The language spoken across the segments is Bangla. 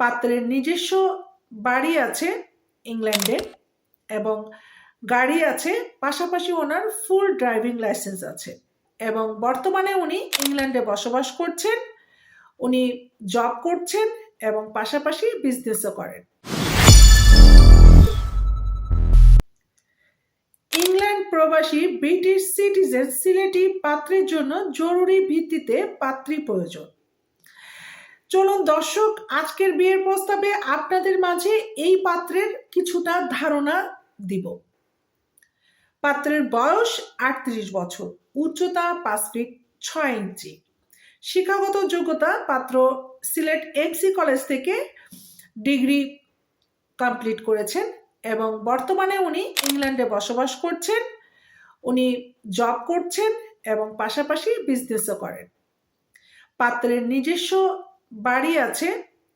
পাত্রের নিজস্ব বাড়ি আছে ইংল্যান্ডে এবং গাড়ি আছে, পাশাপাশি ওনার ফুল ড্রাইভিং লাইসেন্স আছে এবং বর্তমানে উনি ইংল্যান্ডে বসবাস করছেন, উনি জব করছেন এবং পাশাপাশি বিজনেসও করেন। ইংল্যান্ড প্রবাসী ব্রিটিশ সিটিজেন সিলেটি পাত্রের জন্য জরুরি ভিত্তিতে পাত্রী প্রয়োজন। চলুন দর্শক, আজকের বিয়ের প্রস্তাবে আপনাদের মাঝে এই পাত্রের কিছুটা ধারণা দিব। পাত্রের বয়স আটত্রিশ বছর, উচ্চতা পাঁচ ফিট ছয় ইঞ্চি। শিক্ষাগত যোগ্যতা পাত্র সিলেট এমসি কলেজ থেকে ডিগ্রি কমপ্লিট করেছেন এবং বর্তমানে উনি ইংল্যান্ডে বসবাস করছেন, উনি জব করছেন এবং পাশাপাশি বিজনেসও করেন। পাত্রের নিজস্ব বাড়ি আছে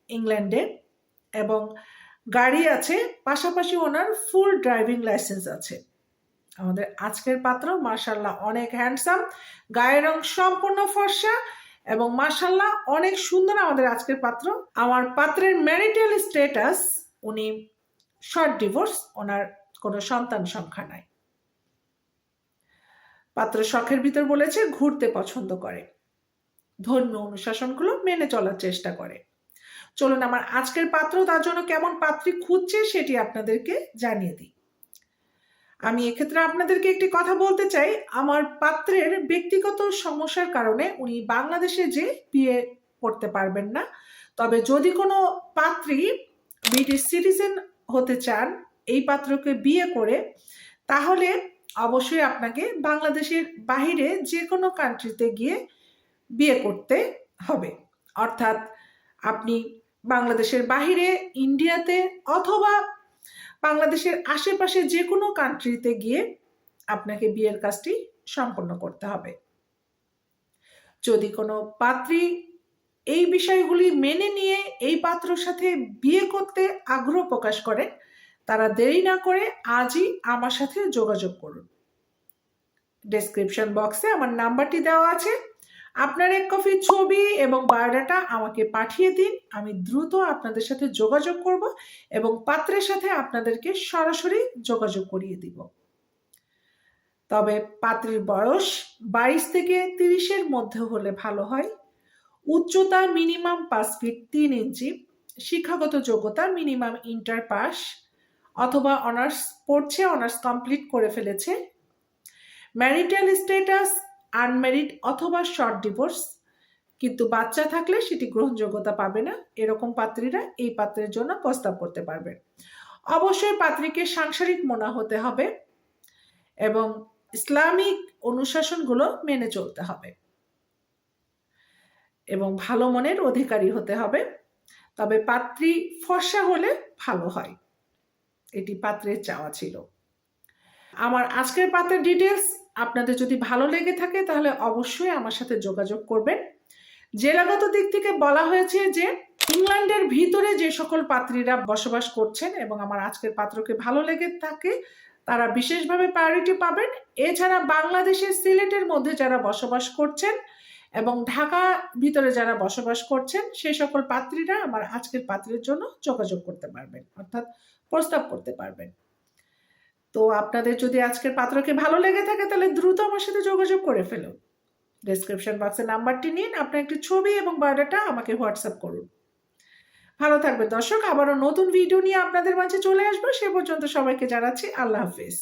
ইংল্যান্ডে এবং গাড়ি আছে, পাশাপাশি ওনার ফুল ড্রাইভিং লাইসেন্স আছে। আমাদের আজকের পাত্র মার্শাল্লাহ অনেক হ্যান্ডসাম গায়ের রং সম্পূর্ণ ফর্সা এবং মার্শাল্লাহ অনেক সুন্দর আমাদের আজকের পাত্র। আমার পাত্রের ম্যারিটাল স্ট্যাটাস উনি শর্ট ডিভোর্স ওনার কোনো সন্তান সংখ্যা নাই। পাত্র শখের ভিতর বলেছে, ঘুরতে পছন্দ করে। ধর্মীয় অনুশাসনগুলো মেনে চলার চেষ্টা করে। চলুন আমার আজকের পাত্র, তার জন্য কেমন পাত্রী খুঁজছে সেটি আপনাদেরকে জানিয়ে দিই। আমি এক্ষেত্রে আপনাদেরকে একটি কথা বলতে চাই। আমার পাত্রের ব্যক্তিগত সমস্যার কারণে উনি বাংলাদেশে যে বিয়ে করতে পারবেন না, তবে যদি কোনো পাত্রী ব্রিটিশ সিটিজেন হতে চান এই পাত্রকে বিয়ে করে, তাহলে অবশ্যই আপনাকে বাংলাদেশের বাহিরে যে কোনো কান্ট্রিতে গিয়ে বিয়ে করতে হবে। অর্থাৎ আপনি বাংলাদেশের বাহিরে, ইন্ডিয়াতে অথবা বাংলাদেশের আশেপাশে যে কোনো কান্ট্রিতে গিয়ে আপনাকে বিয়ের কাজটি সম্পন্ন করতে হবে। যদি কোনো পাত্রী এই বিষয়গুলি মেনে নিয়ে এই পাত্রর সাথে বিয়ে করতে আগ্রহ প্রকাশ করে, তারা দেরি না করে আজই আমার সাথে যোগাযোগ করুন। ডেসক্রিপশন বক্সে আমার নাম্বারটি দেওয়া আছে। আপনার এক কপি ছবি এবং বায়োডাটা আমাকে পাঠিয়ে দিন। আমি দ্রুত আপনাদের সাথে যোগাযোগ করব এবং পাত্রের সাথে আপনাদেরকে সরাসরি যোগাযোগ করিয়ে দিব। তবে পাত্রের বয়স বাইশ থেকে তিরিশের মধ্যে হলে ভালো হয়। উচ্চতা মিনিমাম পাঁচ ফিট তিন ইঞ্চি, শিক্ষাগত যোগ্যতা মিনিমাম ইন্টার পাস, অথবা অনার্স, পড়ছে অনার্স কমপ্লিট করে ফেলেছে। ম্যারিটাল স্ট্যাটাস আনম্যারিড অথবা শর্ট ডিভোর্স কিন্তু বাচ্চা থাকলে সেটি গ্রহণযোগ্যতা পাবে না। এরকম পাত্রীরা এই পাত্রের জন্য প্রস্তাব করতে পারবেন অবশ্যই পাত্রীকে সাংসারিক মনা হতে হবে এবং ইসলামিক অনুশাসনগুলো মেনে চলতে হবে এবং ভালো মনের অধিকারী হতে হবে। তবে পাত্রী ফর্সা হলে ভালো হয়। এটি পাত্রের চাওয়া ছিল। আমার আজকের পাত্রের ডিটেলস আপনাদের যদি ভালো লেগে থাকে, তাহলে অবশ্যই আমার সাথে যোগাযোগ করবেন। জেলাগত দিক থেকে বলা হয়েছে যে, ইংল্যান্ডের ভিতরে যে সকল পাত্রীরা বসবাস করছেন এবং আমার আজকের পাত্রকে ভালো লেগে থাকে, তারা বিশেষভাবে প্রায়োরিটি পাবেন। এছাড়া বাংলাদেশের সিলেটের মধ্যে যারা বসবাস করছেন এবং ঢাকা ভিতরে যারা বসবাস করছেন সেই সকল পাত্রীরা আমার আজকের পাত্রের জন্য যোগাযোগ করতে পারবেন, অর্থাৎ প্রস্তাব করতে পারবেন। তো আপনাদের যদি আজকের পাত্রকে ভালো লেগে থাকে, তাহলে দ্রুত আমার সাথে যোগাযোগ করে ফেলো। ডেসক্রিপশন বক্সে নাম্বারটি নিন আপনার একটি ছবি এবং বায়োডাটা আমাকে হোয়াটসঅ্যাপ করুন। ভালো থাকবে দর্শক, আবারও নতুন ভিডিও নিয়ে আপনাদের মাঝে চলে আসব। সে পর্যন্ত সবাইকে জানাচ্ছি, আল্লাহ হাফিজ।